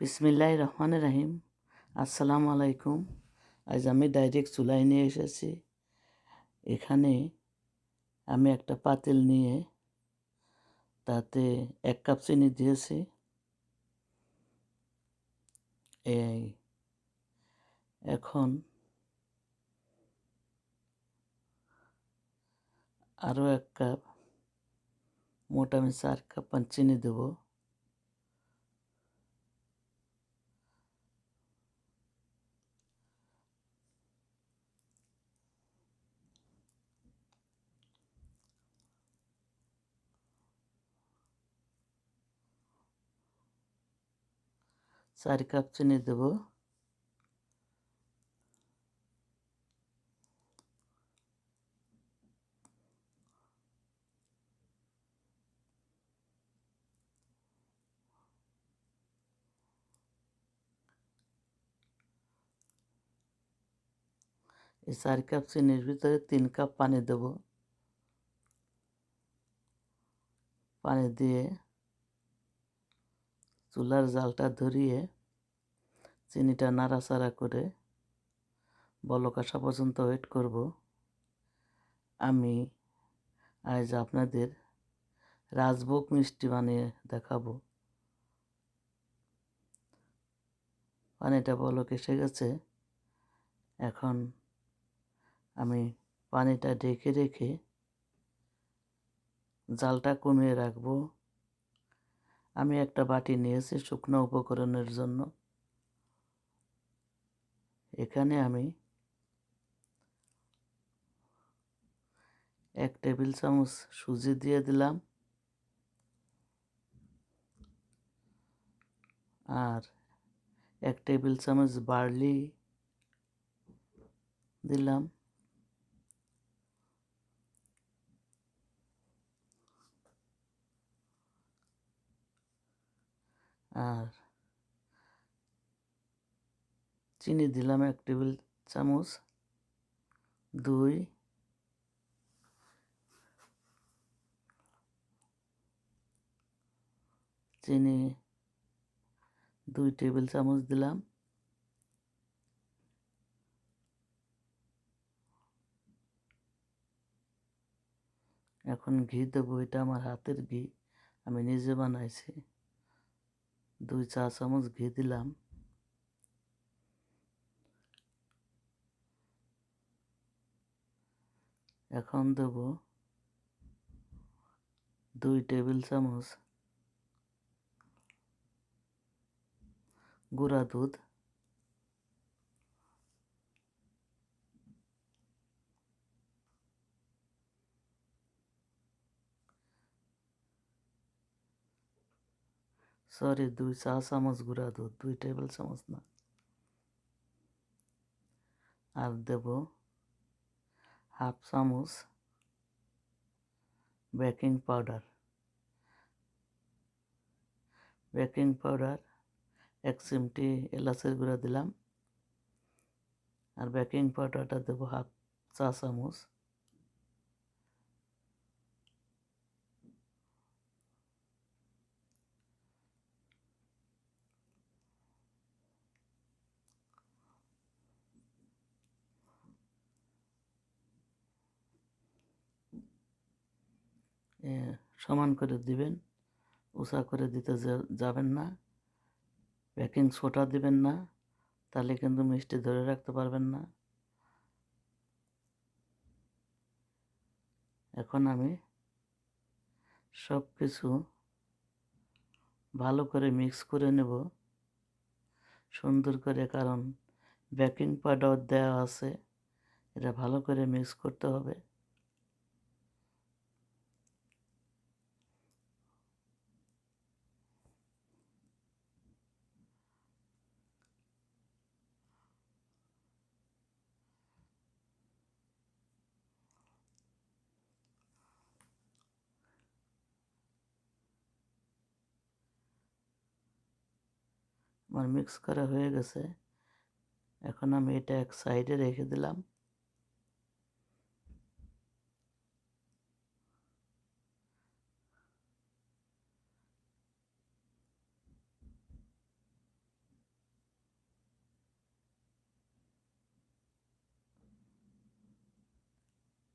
বিসমিল্লাহ রহমান রাহিম। আসসালামু আলাইকুম। আজ আমি ডাইরেক্ট চুলায় নিয়ে এসেছি। এখানে আমি একটা পাতিল নিয়ে তাতে এক কাপ চিনি দিয়েছি। এই এখন আরও এক কাপ মোট আমি চার কাপ চিনি দেবো। চার কাপ চিনি দেব এই চার কাপ চিনির ভিতরে তিন কাপ পানি দেব পানি দিয়ে চুলার জালটা ধরিয়ে চিনিটা নাড়াচাড়া করে বলক আসা পর্যন্ত ওয়েট করব। আমি আজ আপনাদের রাজভোগ মিষ্টি বানিয়ে দেখাবো। পানিটা বলক এসে গেছে। এখন আমি পানিটা ঢেকে রেখে জালটা কমিয়ে রাখব। আমি একটা বাটি নিয়েছি শুকনো উপকরণের জন্য। এখানে আমি এক টেবিল চামচ সুজি দিয়ে দিলাম আর এক টেবিল চামচ বার্লি দিলাম। আর চিনি দিলাম এক টেবিল চামচ, দুই, চিনি দুই টেবিল চামচ দিলাম, এখন ঘি দেবো, এটা আমার হাতের ঘি, আমি নিজে বানাইছি, দুই চা চামচ ঘি দিলাম। এখন দেব দুই টেবিল চামচ গুঁড়া দুধ সরি দুই চা চামচ গুঁড়া দুধ, দুই টেবিল চামচ না। আর দেব হাফ চামচ বেকিং পাউডার। বেকিং পাউডার এক চিমটি এলাচের গুঁড়া দিলাম। আর বেকিং পাউডারটা দেবো হাফ চা চামচ। সমান করে দিবেন, উঁচা করে দিতে যাবেন না বেকিং সোডা দিবেন না, তাহলে কিন্তু মিষ্টি ধরে রাখতে পারবেন না। এখন আমি সব কিছু ভালো করে মিক্স করে নেব, সুন্দর করে, কারণ বেকিং পাউডার দেওয়া আছে, এটা ভালো করে মিক্স করতে হবে। আমার মিক্স করা হয়ে গেছে। এখন আমি এটা এক সাইডে রেখে দিলাম।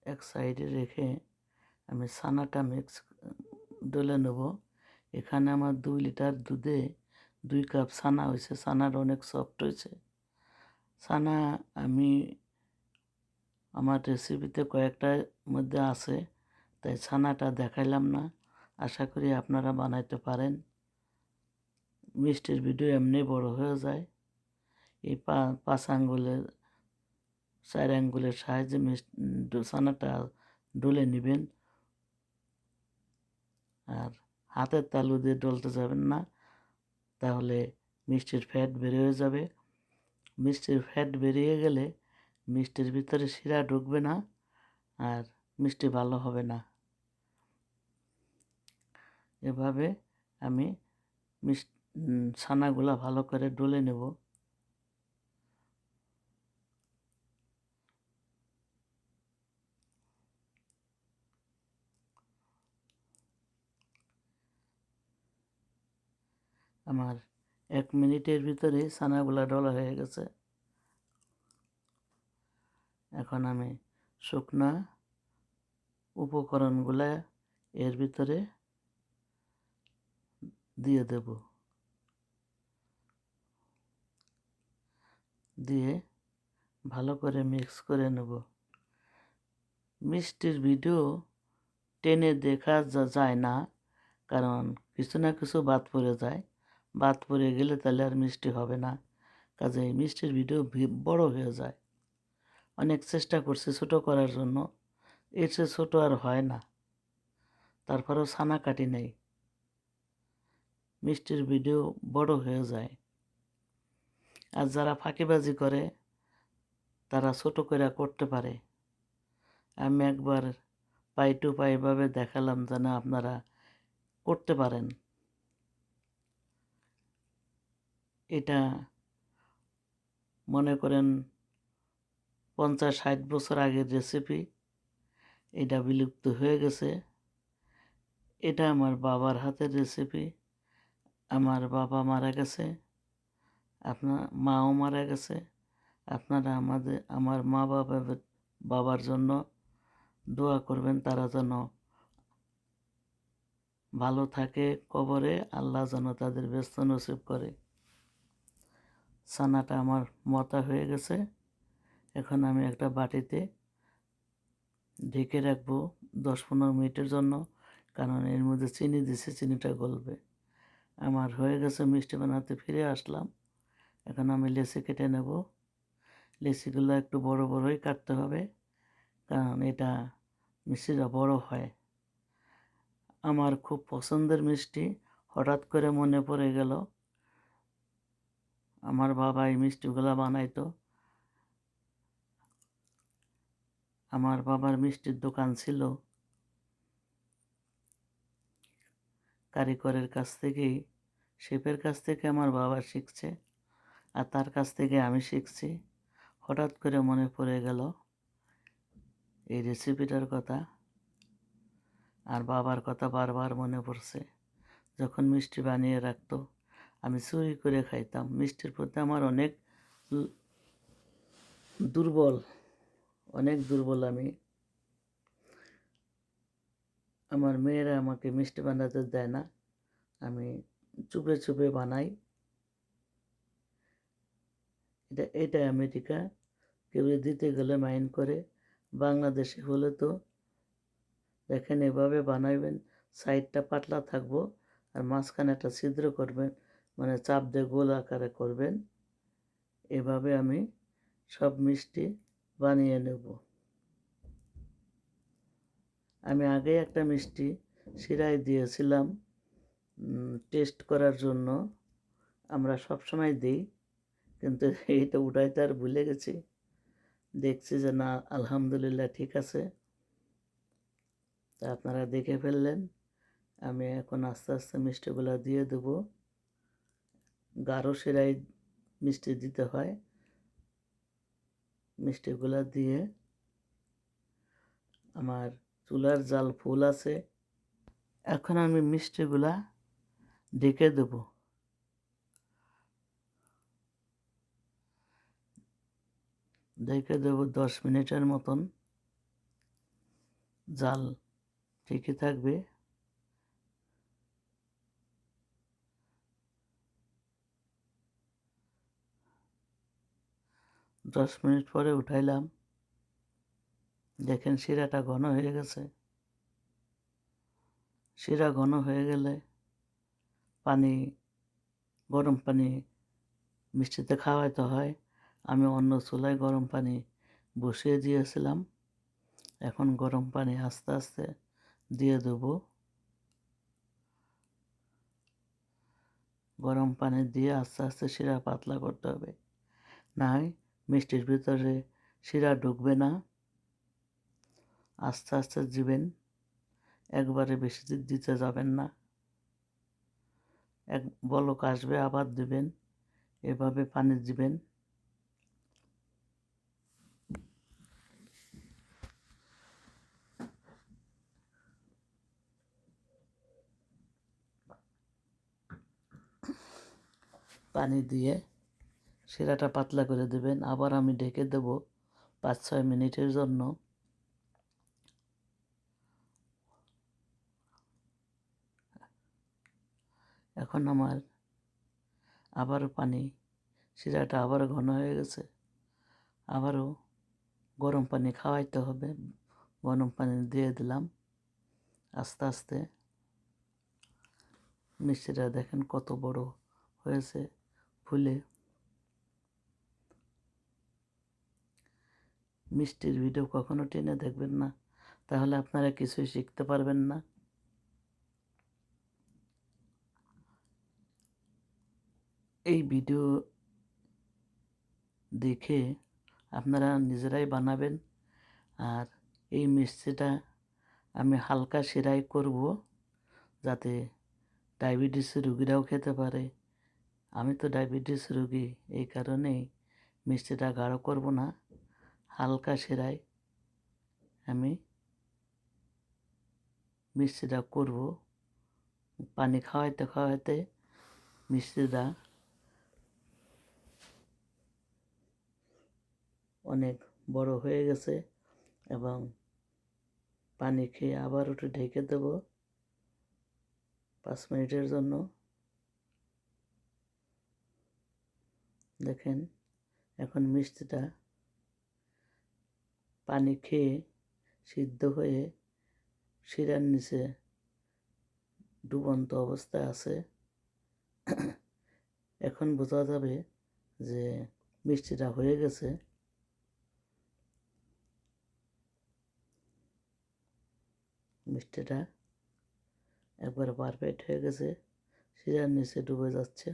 এক সাইডে রেখে আমি ছানাটা মিক্স ডলে নেব। এখানে আমার দুই লিটার দুধে দুই কাপ ছানা হয়েছে ছানার অনেক সফট হয়েছে ছানা আমি, আমার রেসিপিতে কয়েকটার মধ্যে আছে, তাই ছানাটা দেখাইলাম না। আশা করি আপনারা বানাইতে পারেন। মিষ্টির ভিডিও এমনি বড় হয়ে যায়। এই পাঁচ আঙ্গুলের, চার আঙ্গুলের সাহায্যে মিষ্টি ছানাটা ডলে নেবেন। আর হাতের তালু দিয়ে ডলতে যাবেন না। তাহলে মিষ্টির ফ্যাট বেরিয়ে যাবে। মিষ্টির ফ্যাট বেরিয়ে গেলে মিষ্টির ভিতরে শিরা ঢুকবে না আর মিষ্টি ভালো হবে না। এভাবে আমি মিষ্টি ছানাগুলো ভালো করে ডলে নেব। আমার এক মিনিটের ভিতরে ছানাগুলা ডলা হয়ে গেছে। এখন আমি শুকনা উপকরণগুলা এর ভিতরে দিয়ে দেব। দিয়ে ভালো করে মিক্স করে নেব। মিষ্টির ভিডিও টেনে দেখা যায় না, কারণ কিছু না কিছু বাদ পড়ে যায়। বাদ পড়ে গেলে তাহলে আর মিষ্টি হবে না। কাজে এই মিষ্টির ভিডিও বড় হয়ে যায়। অনেক চেষ্টা করছি ছোটো করার জন্য। এর চেয়ে ছোটো আর হয় না। তারপরেও ছানা কাটি নেই। মিষ্টির ভিডিও বড় হয়ে যায়। আর যারা ফাঁকিবাজি করে, তারা ছোট করে করতে পারে। আমি একবার পাই টু পাইভাবে দেখালাম যেন আপনারা করতে পারেন। এটা মনে করেন পঞ্চাশ ষাট বছর আগের রেসিপি এটা বিলুপ্ত হয়ে গেছে। এটা আমার বাবার হাতের রেসিপি আমার বাবা মারা গেছে আপনার মাও মারা গেছে, আপনারা আমাদের, আমার মা বাবা বাবার জন্য দোয়া করবেন, তারা যেন ভালো থাকে কবরে, আল্লাহ যেন তাদের ব্যস্ত নসিব করে। ছানাটা আমার মতা হয়ে গেছে। এখন আমি একটা বাটিতে ঢেকে রাখব দশ পনেরো মিনিটের জন্য, কারণ এর মধ্যে চিনি দিছে, চিনিটা গলবে। আমার হয়ে গেছে মিষ্টি বানাতে ফিরে আসলাম। এখন আমি লেসি কেটে নেব। লেসিগুলো একটু বড় বড়ই কাটতে হবে, কারণ এটা মিষ্টিটা বড় হয়। আমার খুব পছন্দের মিষ্টি, হঠাৎ করে মনে পড়ে গেল আমার বাবা এই মিষ্টিগুলো বানাইতো। আমার বাবার মিষ্টির দোকান ছিল কারিগরের কাছ থেকেই, শেফের কাছ থেকে আমার বাবা শিখছে আর তার কাছ থেকে আমি শিখছি। হঠাৎ করে মনে পড়ে গেল এই রেসিপিটার কথা আর বাবার কথা বারবার মনে পড়ছে। যখন মিষ্টি বানিয়ে রাখতো আমি চুরি করে খাইতাম। মিষ্টির প্রতি আমার অনেক দুর্বল অনেক দুর্বল আমি। আমার মেয়েরা আমাকে মিষ্টি বানাতে দেয় না। আমি চুপে চুপে বানাই। এটা এটা আমেরিকা। কেউ দিতে গেলে মাইন্ড করে। বাংলাদেশে হলে তো দেখেন এভাবে বানাইবেন, সাইডটা পাতলা থাকব আর মাঝখানে একটা ছিদ্র করবেন। মানে চাপ দিয়ে গোল আকারে করবেন। এভাবে আমি সব মিষ্টি বানিয়ে নেব। আমি আগে একটা মিষ্টি শিরায় দিয়েছিলাম। টেস্ট করার জন্য আমরা সব সময় দিই, কিন্তু এইটা উঠাইতে আর ভুলে গেছি। দেখছি যে না, আলহামদুলিল্লাহ ঠিক আছে। তা আপনারা দেখে ফেললেন। আমি এখন আস্তে আস্তে মিষ্টিগুলো দিয়ে দেবো। গাঢ় শিরায় মিষ্টি দিতে হয়। মিষ্টিগুলা দিয়ে আমার চুলার জাল ফুল আছে। এখন আমি মিষ্টিগুলা ঢেকে দেব। ঢেকে দেব দশ মিনিটের মতন। জাল ঠিকই থাকবে। দশ মিনিট পরে উঠাইলাম। দেখেন শিরাটা ঘন হয়ে গেছে। শিরা ঘন হয়ে গেলে পানি, গরম পানি মিষ্টিতে খাওয়াইতে হয়। আমি অন্য চুলায় গরম পানি বসিয়ে দিয়েছিলাম। এখন গরম পানি আস্তে আস্তে দিয়ে দেবো। গরম পানি দিয়ে আস্তে আস্তে শিরা পাতলা করতে হবে। না হয় মিষ্টির ভিতরে শিরা ঢুকবে না। আস্তে আস্তে দিবেন একবারে বেশি দিতে যাবেন না। এক বলক আসবে, আবার দিবেন, এভাবে পানি দিবেন। পানি দিয়ে শিরাটা পাতলা করে দেবেন। আবার আমি ঢেকে দেব পাঁচ ছয় মিনিটের জন্য। এখন আমার আবারও পানি শিরাটা আবারও ঘন হয়ে গেছে। আবারও গরম পানি খাওয়াইতে হবে। গরম পানি দিয়ে দিলাম আস্তে আস্তে। মিষ্টিটা দেখেন কত বড় হয়েছে। ফুলে মিষ্টির ভিডিও কখনো টেনে দেখবেন না। তাহলে আপনারা কিছুই শিখতে পারবেন না। এই ভিডিও দেখে আপনারা নিজেরাই বানাবেন। আর এই মিষ্টিটা আমি হালকা সেরাই করব যাতে ডায়াবেটিস রুগীরাও খেতে পারে। আমি তো ডায়াবেটিস রুগী, এই কারণেই মিষ্টিটা গাঢ় করব না। হালকা সেরাই। আমি মিষ্টিটা করব। পানি খাওয়াইতে খাওয়াইতে মিষ্টিটা অনেক বড় হয়ে গেছে এবং পানি খেয়ে আবার ওটা ঢেকে দেব পাঁচ মিনিটের জন্য। দেখেন, এখন মিষ্টিটা পানি খেয়ে সিদ্ধ হয়ে শিরার নিচে ডুবন্ত অবস্থায় আছে। এখন বোঝা যাবে যে মিষ্টিটা হয়ে গেছে। মিষ্টিটা একবার পারফেক্ট হয়ে গেছে, শিরার নিচে ডুবে যাচ্ছে।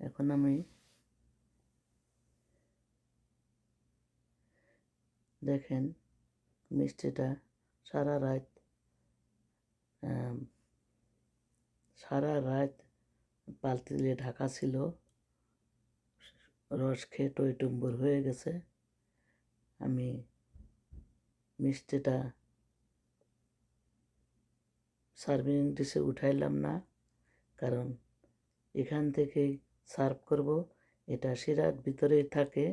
এখন আমি দেখেন মিষ্টিটা সারা রাত সারা রাত বালতি দিয়ে ঢাকা ছিল। রস খেয়ে টইটুম্বুর হয়ে গেছে। আমি মিষ্টিটা সার্ভিং ডিশে উঠাইলাম না, কারণ এখান থেকেই সার্ভ করব। এটা শিরার ভিতরেই থাকে।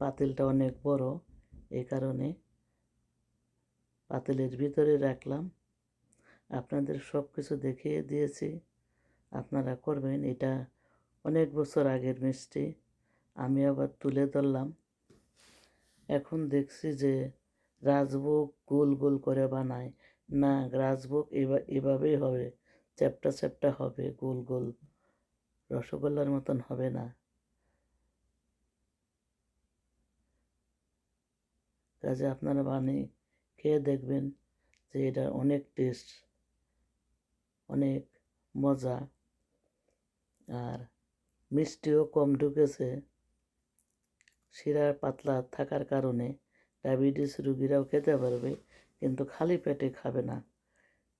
পাতিলটা অনেক বড় এই কারণে পাতিলের ভিতরে রাখলাম। আপনাদের সব কিছু দেখিয়ে দিয়েছি। আপনারা করবেন, এটা অনেক বছর আগের মিষ্টি, আমি আবার তুলে ধরলাম। এখন দেখছি যে রাজভোগ গোল গোল করে বানায়। না, রাজভোগ এভাবেই হবে, চ্যাপটা চ্যাপটা হবে, গোল গোল। রসগোল্লার মতন হবে না। কাজে আপনারা বানিয়ে খেয়ে দেখবেন যে এটা অনেক টেস্ট অনেক মজা আর মিষ্টিও কম ঢুকেছে। শিরার পাতলা থাকার কারণে ডায়াবেটিস রুগীরাও খেতে পারবে, কিন্তু খালি পেটে খাবে না।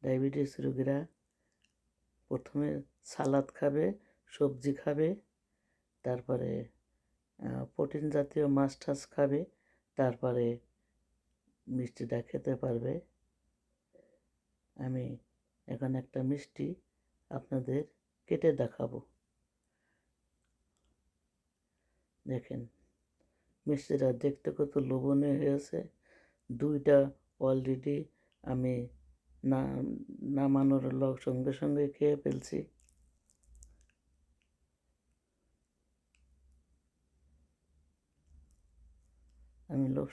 ডায়াবেটিস রুগীরা প্রথমে সালাদ খাবে, সবজি খাবে, তারপরে প্রোটিন জাতীয় মাছ টাছ খাবে, তারপরে মিষ্টিটা খেতে পারবে। আমি এখন একটা মিষ্টি আপনাদের কেটে দেখাবো। দেখেন, মিষ্টিটা দেখতে কত লোভনীয় হয়েছে দুইটা অলরেডি আমি না, নামানোর লগ সঙ্গে সঙ্গে খেয়ে ফেলছি।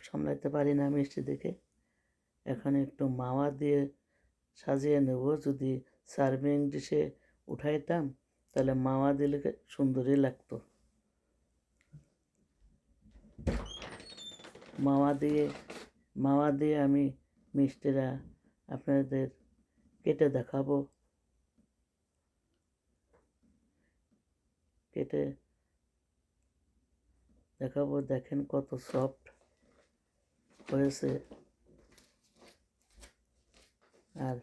সামলাইতে পারি না মিষ্টি দেখে। এখন একটু মাওয়া দিয়ে সাজিয়ে নেব। যদি সার্ভিং ডিশে উঠাইতাম, তাহলে মাওয়া দিলে সুন্দরই লাগতো। মাওয়া দিয়ে মাওয়া দিয়ে আমি মিষ্টিরা আপনাদের কেটে দেখাবো। কেটে দেখাবো, দেখেন কত সফট হয়েছে আর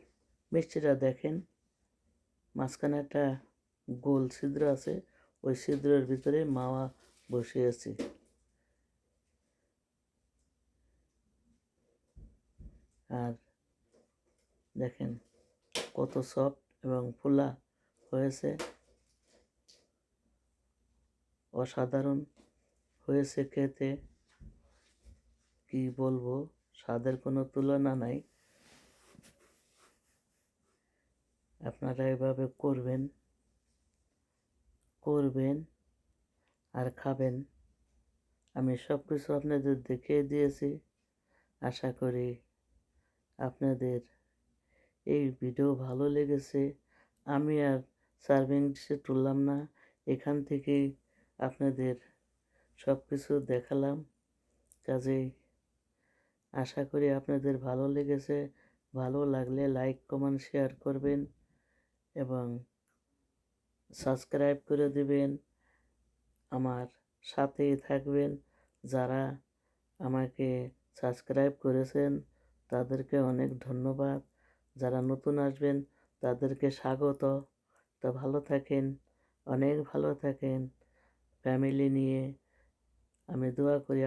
মিষ্টিটা দেখেন, মাঝখানে একটা গোল ছিদ্র আছে, ওই ছিদ্রের ভিতরে মাওয়া বসে আছে। আর দেখেন কত সফট এবং ফোলা হয়েছে, অসাধারণ হয়েছে খেতে। কি বলব? স্বাদের কোনো তুলনা নাই। আপনারা এভাবে করবেন করবেন আর খাবেন। আমি সব কিছু আপনাদের দেখিয়ে দিয়েছি। আশা করি আপনাদের এই ভিডিও ভালো লেগেছে। আমি আর সার্ভিং ডিশে তুললাম না। এখান থেকেই আপনাদের সব কিছু দেখালাম। কাজেই আশা করি আপনাদের ভালো লেগেছে। ভালো লাগলে লাইক কমেন্ট শেয়ার করবেন এবং সাবস্ক্রাইব করে দেবেন। আমার সাথেই থাকবেন। যারা আমাকে সাবস্ক্রাইব করেছেন, তাদেরকে অনেক ধন্যবাদ। যারা নতুন আসবেন, তাদেরকে স্বাগত। তো ভালো থাকেন, অনেক ভালো থাকেন। ফ্যামিলি নিয়ে আমি দোয়া করি